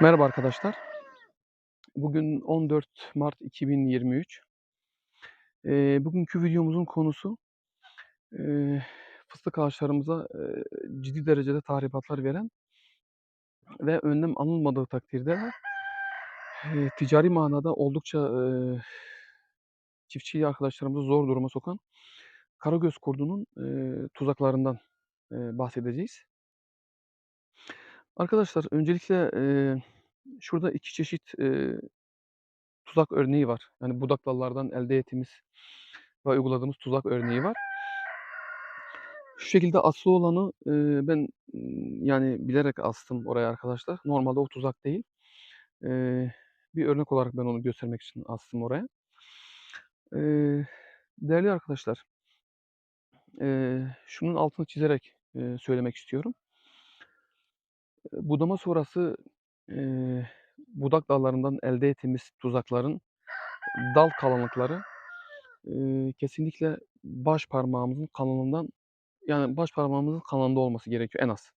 Merhaba arkadaşlar. Bugün 14 Mart 2023. Eee, bugünkü videomuzun konusu, eee, fıstık ağaçlarımıza, eee, ciddi derecede tahribatlar veren ve önlem alınmadığı takdirde de eee, ticari manada oldukça, eee, çiftçi arkadaşlarımızı zor duruma sokan karagöz kurdunun, eee, tuzaklarından, eee, bahsedeceğiz. Arkadaşlar öncelikle, eee, şurada 2 çeşit, eee, tuzak örneği var. Yani budak dallardan elde ettiğimiz ve uyguladığımız tuzak örneği var. Şu şekilde aslı olanı, eee, ben, yani bilerek astım oraya arkadaşlar. Normalde o tuzak değil. Eee, bir örnek olarak ben onu göstermek için astım oraya. Eee, değerli arkadaşlar, eee, şunun altını çizerek, eee, söylemek istiyorum. Budama sonrası, eee, budak dallarından elde ettiğimiz tuzakların dal kalınlıkları, eee, kesinlikle baş parmağımızın kalınlığından yani baş parmağımızın kalınlığında olması gerekiyor en az.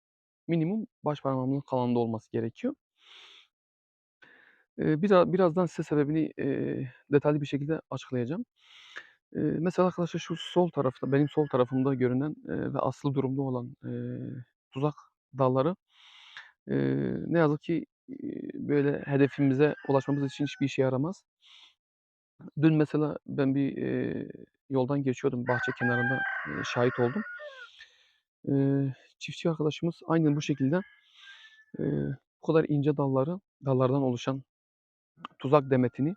Minimum baş parmağımızın kalınlığında olması gerekiyor. Eee, bira birazdan size sebebini, eee, detaylı bir şekilde açıklayacağım. Eee, mesela arkadaşlar şu sol tarafta, benim sol tarafımda görünen, eee, ve asılı durumda olan, eee, tuzak dalları, eee, ne yazık ki, iii, böyle hedefimize ulaşmamız için hiçbir işe yaramaz. Dün mesela ben bir, eee, yoldan geçiyordum, bahçe kenarında, eee, şahit oldum. Eee, çiftçi arkadaşımız aynen bu şekilde, eee, bu kadar ince dalları, dallardan oluşan tuzak demetini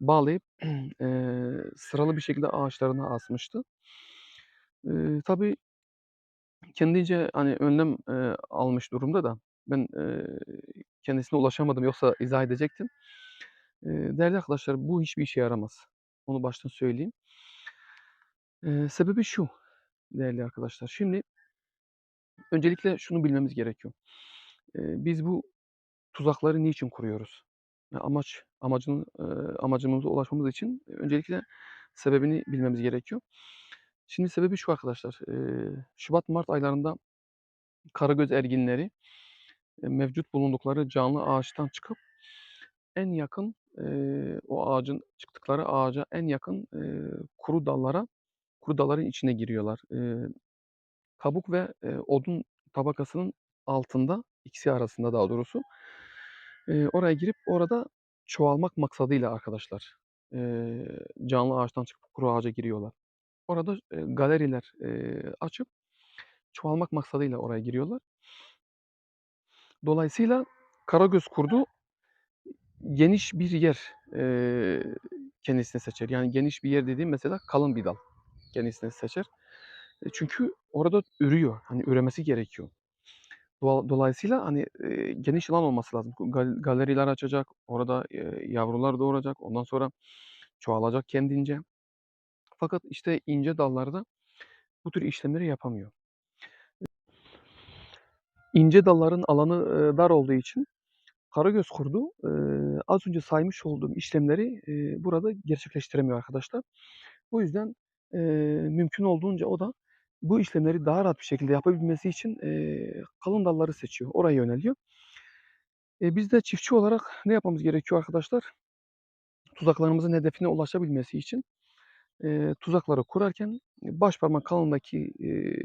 bağlayıp, eee, sıralı bir şekilde ağaçlarına asmıştı. Eee, tabii kendince, hani, önlem, eee, almış durumda da ben, eee, kendisine ulaşamadım yoksa izah edecektim. Eee, değerli arkadaşlar bu hiçbir işe yaramaz. Onu baştan söyleyeyim. Eee, sebebi şu değerli arkadaşlar. Şimdi öncelikle şunu bilmemiz gerekiyor. Eee, biz bu tuzakları niçin kuruyoruz? Ya, amaç amacını, eee, amacımıza ulaşmamız için öncelikle sebebini bilmemiz gerekiyor. Şimdi sebebi şu arkadaşlar, eee, şubat-mart aylarında karagöz erginleri, mevcut bulundukları canlı ağaçtan çıkıp en yakın, eee, o ağacın çıktıkları ağaca en yakın, eee, kuru dallara, kuru dalların içine giriyorlar. Eee, kabuk ve, eee, odun tabakasının altında, ikisi arasında daha doğrusu, eee, oraya girip orada çoğalmak maksadıyla arkadaşlar, eee, canlı ağaçtan çıkıp kuru ağaca giriyorlar. Orada, eee, galeriler, eee, açıp çoğalmak maksadıyla oraya giriyorlar. Dolayısıyla karagöz kurdu geniş bir yer, eee, kendisine seçer. Yani geniş bir yer dediğim mesela kalın bir dal kendisine seçer. E, çünkü orada ürüyor. Hani üremesi gerekiyor. Dola dolayısıyla, hani, eee, geniş alan olması lazım. Gal galeriler açacak, orada, eee, yavrular doğuracak, ondan sonra çoğalacak kendince. Fakat işte ince dallarda bu tür işlemleri yapamıyor. İnce dalların alanı, eee, dar olduğu için karagöz kurdu, eee, az önce saymış olduğum işlemleri, eee, burada gerçekleştiremiyor arkadaşlar. Bu yüzden, eee, mümkün olduğunca o da bu işlemleri daha rahat bir şekilde yapabilmesi için, eee, kalın dalları seçiyor, oraya yöneliyor. Eee, biz de çiftçi olarak ne yapmamız gerekiyor arkadaşlar? Tuzaklarımızın hedefine ulaşabilmesi için, eee, tuzakları kurarken başparmak kalınlığındaki, eee,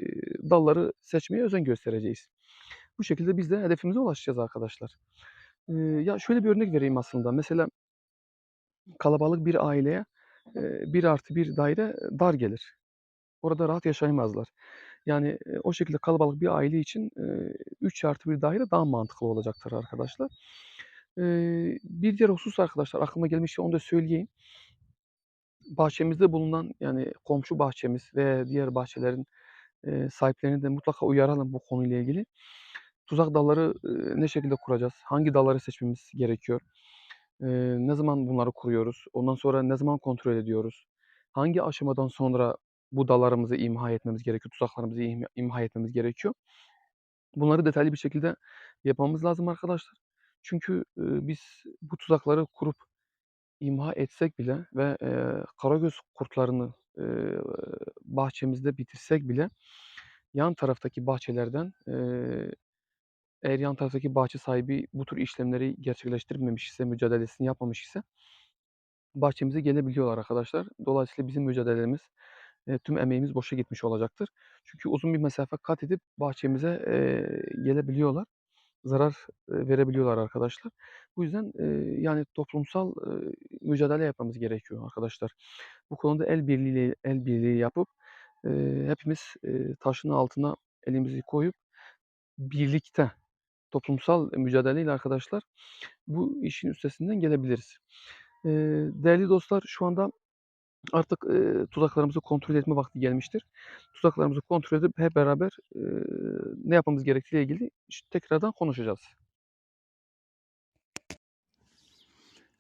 dalları seçmeye özen göstereceğiz. Bu şekilde biz de hedefimize ulaşacağız arkadaşlar. Eee, ya, şöyle bir örnek vereyim aslında. Mesela kalabalık bir aileye, eee, 1+1 daire dar gelir. Orada rahat yaşayamazlar. Yani, o şekilde kalabalık bir aile için, eee, 3+1 daire daha mantıklı olacaktır arkadaşlar. Bir diğer husus arkadaşlar aklıma gelmişken onu da söyleyeyim. Bahçemizde bulunan, yani komşu bahçemiz ve diğer bahçelerin, sahiplerini de mutlaka uyaralım bu konuyla ilgili. Tuzak dalları, ne şekilde kuracağız? Hangi dalları seçmemiz gerekiyor? Ne zaman bunları kuruyoruz? Ondan sonra ne zaman kontrol ediyoruz? Hangi aşamadan sonra bu dallarımızı imha etmemiz gerekiyor, tuzaklarımızı imha etmemiz gerekiyor? Bunları detaylı bir şekilde yapmamız lazım arkadaşlar. Çünkü, biz bu tuzakları kurup imha etsek bile ve, karagöz kurtlarını, bahçemizde bitirsek bile yan taraftaki bahçelerden, eğer yan taraftaki bahçe sahibi bu tür işlemleri gerçekleştirmemiş ise, mücadelesini yapmamış ise bahçemize gelebiliyorlar arkadaşlar. Dolayısıyla bizim mücadelemiz, tüm emeğimiz boşa gitmiş olacaktır. Çünkü uzun bir mesafe kat edip bahçemize, gelebiliyorlar. Zarar, verebiliyorlar arkadaşlar. Bu yüzden, yani toplumsal, mücadele yapmamız gerekiyor arkadaşlar. Bu konuda el birliğiyle el birliği yapıp, hepimiz, taşın altına elimizi koyup birlikte toplumsal mücadeleyle arkadaşlar bu işin üstesinden gelebiliriz. Değerli dostlar şu anda artık, tuzaklarımızı kontrol etme vakti gelmiştir. Tuzaklarımızı kontrol edip hep beraber, ne yapmamız gerektiğiyle ilgili tekrardan konuşacağız.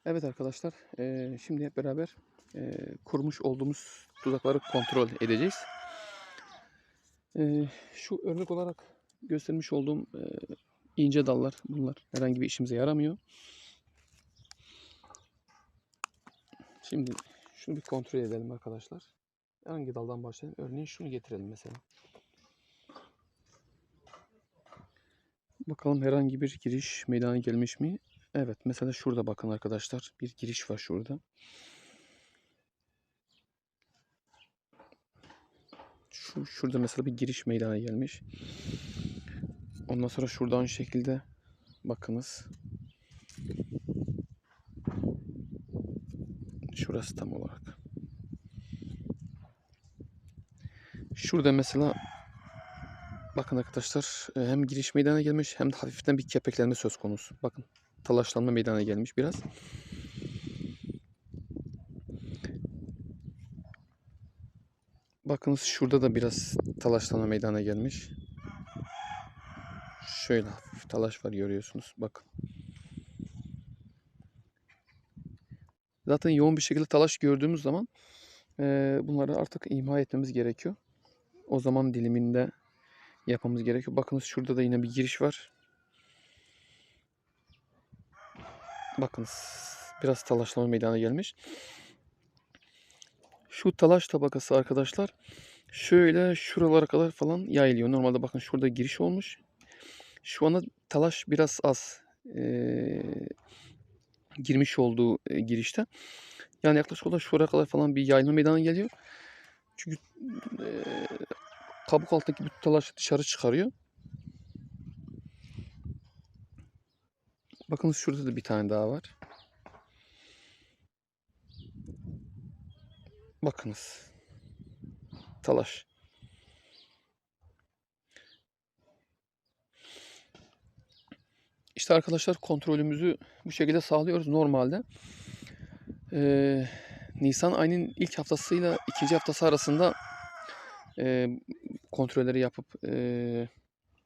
Evet arkadaşlar, şimdi hep beraber, kurmuş olduğumuz tuzakları kontrol edeceğiz. Şu örnek olarak göstermiş olduğum, ince dallar bunlar herhangi bir işimize yaramıyor. Şimdi şunu bir kontrol edelim arkadaşlar. Hangi daldan başlayalım? Örneğin şunu getirelim mesela. Bakalım herhangi bir giriş meydana gelmiş mi? Evet mesela şurada bakın arkadaşlar. Bir giriş var şurada. Şu, şurada mesela bir giriş meydana gelmiş. Ondan sonra şuradan şekilde bakınız. Şurası tam olarak. Şurada mesela bakın arkadaşlar e, hem giriş meydana gelmiş hem de hafiften bir kepeklenme söz konusu. Bakın talaşlanma meydana gelmiş biraz. Bakınız şurada da biraz talaşlanma meydana gelmiş. Şöyle hafif talaş var görüyorsunuz. Bakın. Zaten yoğun bir şekilde talaş gördüğümüz zaman eee, bunları artık imha etmemiz gerekiyor. O zaman diliminde yapmamız gerekiyor. Bakınız şurada da yine bir giriş var. Bakınız biraz talaşlama meydana gelmiş. Şu talaş tabakası arkadaşlar şöyle şuralara kadar falan yayılıyor. Normalde bakın şurada giriş olmuş. Şu anda talaş biraz az eee, girmiş olduğu e, girişte. Yani yaklaşık olarak şuraya kadar falan bir yayılma meydana geliyor. Çünkü eee, kabuk altındaki bütün talaşı dışarı çıkarıyor. Bakın şurada da bir tane daha var. Bakınız. Talaş. İşte arkadaşlar kontrolümüzü bu şekilde sağlıyoruz normalde. Ee, Nisan ayının ilk haftasıyla ikinci haftası arasında e, kontrolleri yapıp e,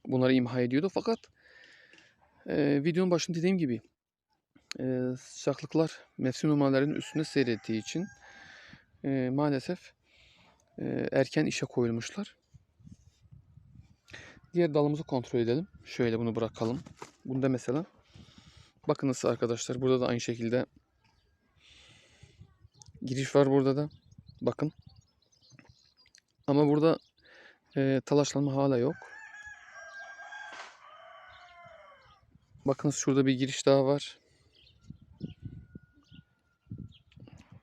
bunları imha ediyordu. Fakat e, videonun başında dediğim gibi e, sıcaklıklar mevsim numaralarının üstünde seyrettiği için e, maalesef e, erken işe koyulmuşlar. Diğer dalımızı kontrol edelim. Şöyle bunu bırakalım. Bunda mesela bakınız arkadaşlar burada da aynı şekilde giriş var burada da. Bakın. Ama burada e, talaşlanma hala yok. Bakınız şurada bir giriş daha var.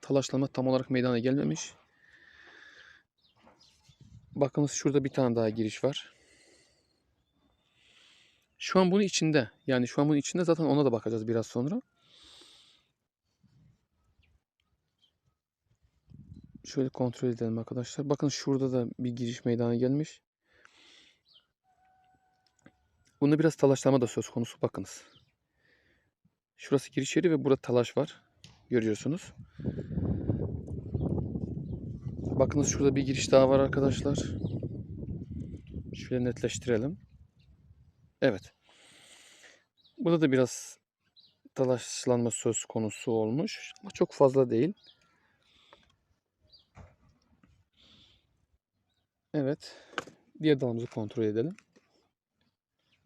Talaşlanma tam olarak meydana gelmemiş. Bakınız şurada bir tane daha giriş var. Şu an bunun içinde. Yani şu an bunun içinde zaten ona da bakacağız biraz sonra. Şöyle kontrol edelim arkadaşlar. Bakın şurada da bir giriş meydana gelmiş. Bunda biraz talaşlama da söz konusu. Bakınız. Şurası giriş yeri ve burada talaş var. Görüyorsunuz. Bakınız şurada bir giriş daha var arkadaşlar. Şöyle netleştirelim. Evet. Burada da biraz talaşlanma söz konusu olmuş. Ama çok fazla değil. Evet. Diğer dalımızı kontrol edelim.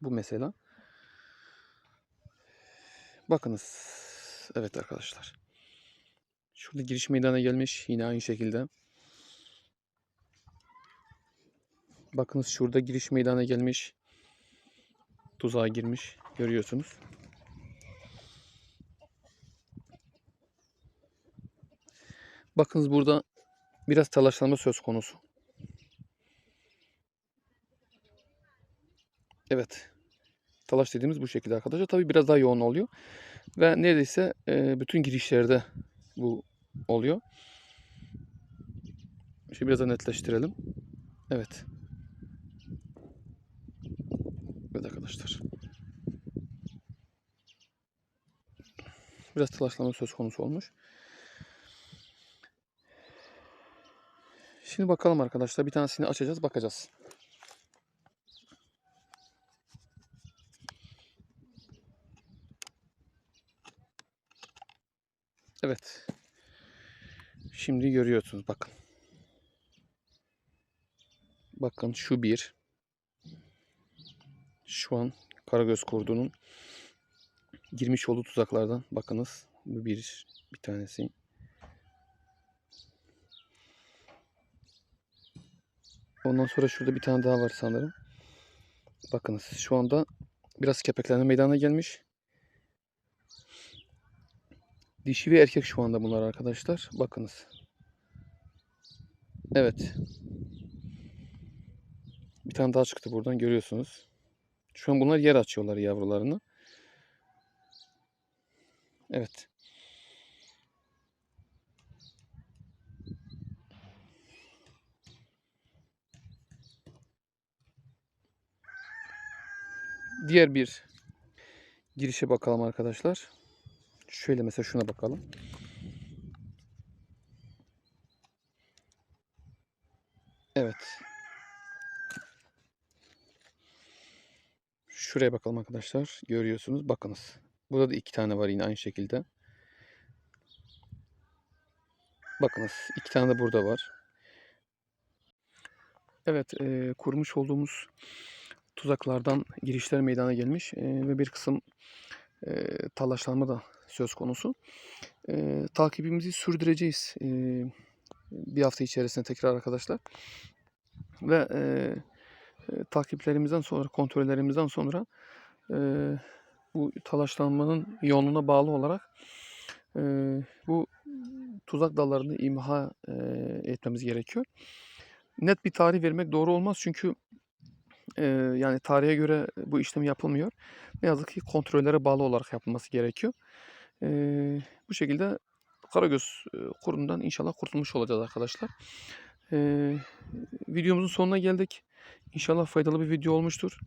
Bu mesela. Bakınız. Evet arkadaşlar. Şurada giriş meydana gelmiş. Yine aynı şekilde. Bakınız şurada giriş meydana gelmiş. Tuzağa girmiş. Görüyorsunuz. Bakınız burada biraz talaşlanma söz konusu. Evet. Talaş dediğimiz bu şekilde arkadaşlar. Tabii biraz daha yoğun oluyor. Ve neredeyse e, bütün girişlerde bu oluyor. Şimdi biraz da netleştirelim. Evet. Evet arkadaşlar. Biraz talaşlanma söz konusu olmuş. Şimdi bakalım arkadaşlar. Bir tanesini açacağız, bakacağız. Evet. Şimdi görüyorsunuz bakın. Bakın şu bir. Şu an Karagöz kurdunun girmiş olduğu tuzaklardan bakınız. Bu bir bir tanesi. Ondan sonra şurada bir tane daha var sanırım. Bakınız şu anda biraz kepeklenme meydana gelmiş. Dişi ve erkek şu anda bunlar arkadaşlar. Bakınız. Evet. Bir tane daha çıktı buradan görüyorsunuz. Şu an bunlar yer açıyorlar yavrularını. Evet. Diğer bir girişe bakalım arkadaşlar. Şöyle mesela şuna bakalım. Evet. Şuraya bakalım arkadaşlar. Görüyorsunuz. Bakınız. Burada da iki tane var yine aynı şekilde. Bakınız. iki tane de burada var. Evet. E, kurmuş olduğumuz tuzaklardan girişler meydana gelmiş. E, ve bir kısım e, talaşlanma da söz konusu. E, takibimizi sürdüreceğiz. E, bir hafta içerisinde tekrar arkadaşlar. Ve e, e, takiplerimizden sonra, kontrollerimizden sonra e, bu talaşlanmanın yoğunluğuna bağlı olarak e, bu tuzak dallarını imha e, etmemiz gerekiyor. Net bir tarih vermek doğru olmaz çünkü e, yani tarihe göre bu işlem yapılmıyor. Ne yazık ki kontrollere bağlı olarak yapılması gerekiyor. E, bu şekilde Karagöz e, kurundan inşallah kurtulmuş olacağız arkadaşlar. E, videomuzun sonuna geldik. İnşallah faydalı bir video olmuştur.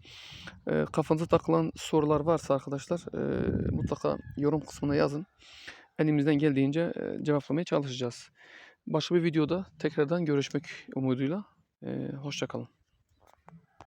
E, kafanıza takılan sorular varsa arkadaşlar e, mutlaka yorum kısmına yazın. Elimizden geldiğince e, cevaplamaya çalışacağız. Başka bir videoda tekrardan görüşmek umuduyla. E, Hoşçakalın.